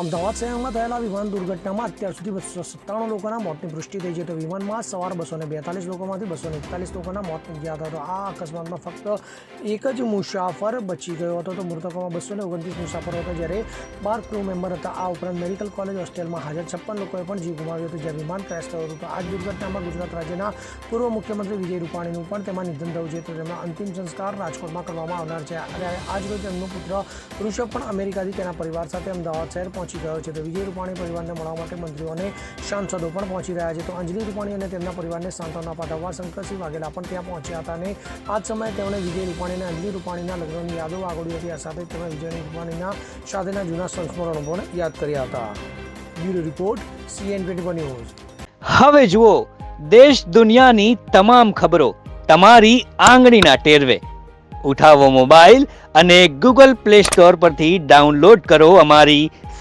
અમદાવાદ શહેરમાં થયેલા વિમાન દુર્ઘટનામાં અત્યાર સુધી બસો સત્તાણું લોકોના મોતની પુષ્ટિ થઈ છે. તો વિમાનમાં સવાર બસો ને બેતાલીસ લોકોમાંથી બસો એકતાલીસ લોકોના મોત નીપજ્યા હતા. તો આ અકસ્માતમાં ફક્ત એક જ મુસાફર બચી ગયો હતો. તો મૃતકોમાં બસો ને ઓગણત્રીસ મુસાફરો હતા, જ્યારે બાર ક્રૂ મેમ્બર હતા. આ ઉપરાંત મેડિકલ કોલેજ, હોસ્ટેલમાં હાજર છપ્પન લોકોએ પણ જીવ ગુમાવ્યો હતો, જ્યાં વિમાન ક્રેશ થયું હતું. તો આ દુર્ઘટનામાં ગુજરાત રાજ્યના પૂર્વ મુખ્યમંત્રી વિજય રૂપાણીનું પણ તેમાં નિધન થયું છે. તો તેમના અંતિમ સંસ્કાર રાજકોટમાં કરવામાં આવનાર છે. અને આજ રોજ તેમનો પુત્ર ઋષભ પણ અમેરિકાથી તેના પરિવાર સાથે અમદાવાદ શહેર પહોંચી ગયો છે. તો વિજય રૂપાણી પરિવારને મળવા માટે મંત્રીઓ સાંસદો પણ પહોંચી રહ્યા છે. તો અંજલિ રૂપાણી અને તેમના પરિવારને સાંત્વના પાઠવવા શંકરસિંહ વાઘેલા પણ ત્યાં પહોંચ્યા હતા અને આ જ સમયે તેમણે વિજય રૂપાણી અને અંજલિ રૂપાણીના લગ્નની યાદો આગળી હતી. આ સાથે તેમણે વિજય રૂપાણીના સાથેના જૂના સંસ્મરણો પણ યાદ કર્યા હતા. Bureau report CN twenty news હવે જુઓ, દેશ દુનિયાની તમામ ખબરો તમારી આંગળીના ટેરવે. ઉઠાવો મોબાઈલ અને ગૂગલ પ્લે સ્ટોર પરથી ડાઉનલોડ કરો અમારી